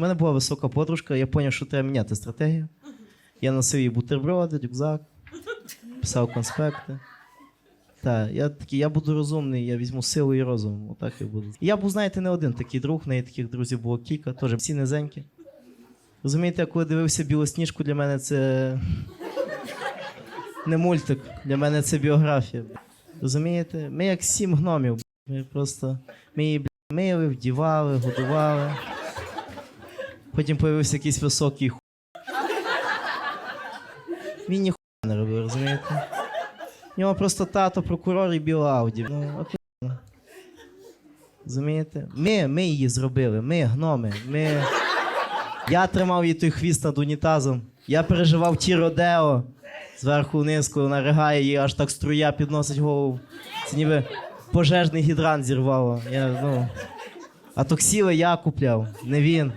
У мене була висока подружка, я зрозумів, що треба міняти стратегію. Я носив їй бутерброди, рюкзак, писав конспекти. Так, я такий, я буду розумний, я візьму силу і розум. Отак я буду. І я був, знаєте, не один такий друг, в неї таких друзів було кілька, теж всі низенькі. Розумієте, коли дивився білосніжку, для мене це не мультик, для мене це біографія. Розумієте? Ми як сім гномів. Ми просто ми її мили, вдівали, годували. Потім появився якийсь високий ху. Він ніхуя не робив, розумієте? У нього просто тато прокурор і біла Ауді. Ну, охуєнно. Розумієте? Ми, ми її зробили, ми, гноми. Ми... Я тримав їй той хвіст над унітазом. Я переживав ті родео зверху вниз, коли вона ригає, їй аж так струя підносить голову. Це ніби пожежний гідрант зірвало. Я, ну... А токсіли я купляв, не він.